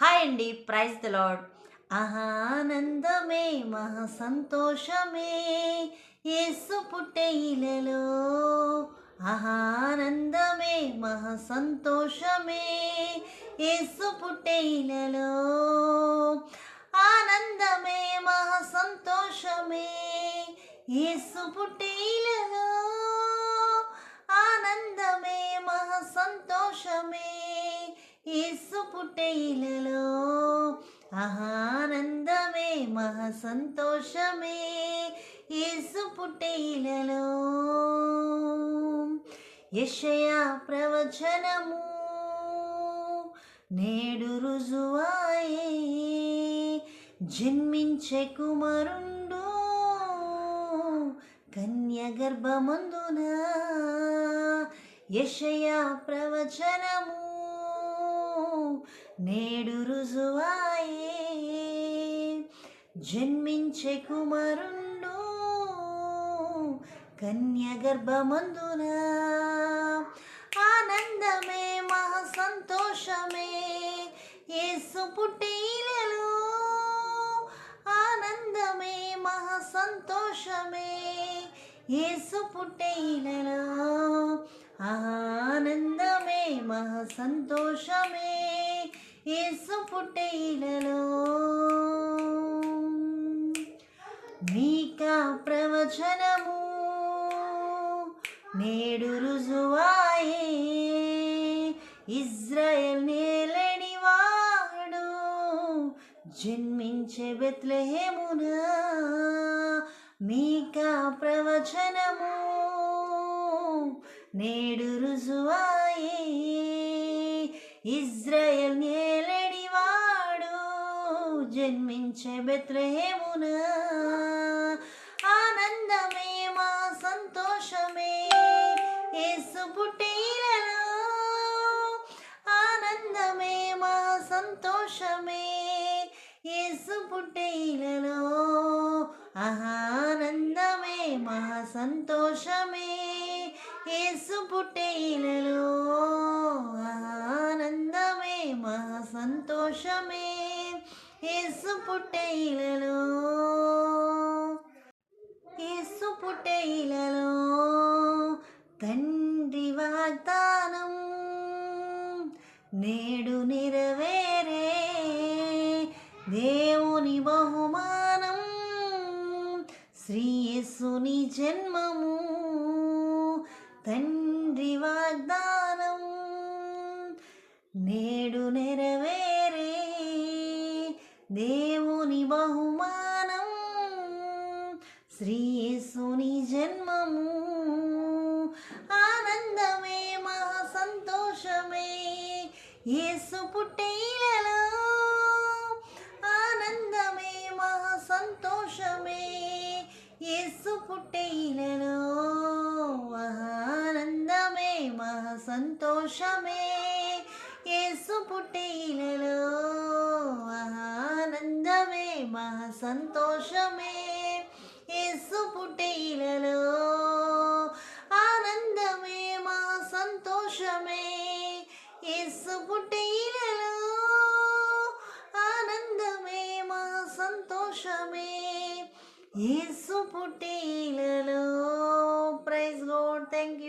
Hi అండి praise the lord ఆనందమే మహా సంతోషమే. యేసు పుట్టే పుట్టైలలో ఆనందమే మహా సంతోషమే. యేసు పుట్టే ఇలలో ఆనందమే మహా సంతోషమే. యేసు పుట్టే ఇలలో ఆనందమే మహా సంతోషమే. యేసు పుట్టే ఇలలో ఆనందమే మహా సంతోషమే యేసు పుట్టైలలో యెషయా ప్రవచనము నేడు రుజువాయే. జన్మించే కుమారుండు కన్య గర్భమందున యషయా ప్రవచనము నేడు రుజువాయే జన్మించే కుమారుండు కన్య గర్భమందున ఆనందమే మహా సంతోషమే యేసు పుట్టిలలో ఆనందమే మహా సంతోషమే యేసు పుట్టిలలో ఆనందమే మహా సంతోషమే యేసు పుట్టిలలో మీకా ప్రవచనము నేడు రుజువాయే. ఇజ్రాయెల్ నేలడివాడు జన్మించే బెత్లెహేమున. మీకా ప్రవచనము నేడు రుజువా ఇజ్రాయెల్ నేలడివాడు జన్మించే బెత్లెహేమున ఆనందమే మా సంతోషమే యేసు పుట్టిలలో ఆనందమే మా సంతోషమే యేసు పుట్టిలలో ఆనందమే మా సంతోషమే యేసు పుట్టిలలో సంతోషమే యేసు పుట్టిలలో యేసు పుట్టైలలో తండ్రి వాగ్దానం నేడు నెరవేరే. దేవుని బహుమానం శ్రీయేసుని జన్మము తండ్రి వాగ్దానం నే శ్రీయేసుని జన్మము. ఆనందమే మహా సంతోషమే యేసు పుట్టేలలో ఆనందమే మహా సంతోషమే యేసు పుట్టేలలో ఆనందమే మహా సంతోషమే యేసు పుట్టేలలో ఆనందమే మహా సంతోషమే యేసు పుట్టినను ఆనందమే మా సంతోషమే. యేసు పుట్టినను ఆనందమే మా సంతోషమే. యేసు పుట్టినను ప్రైజ్ గోడ్ థ్యాంక్ యూ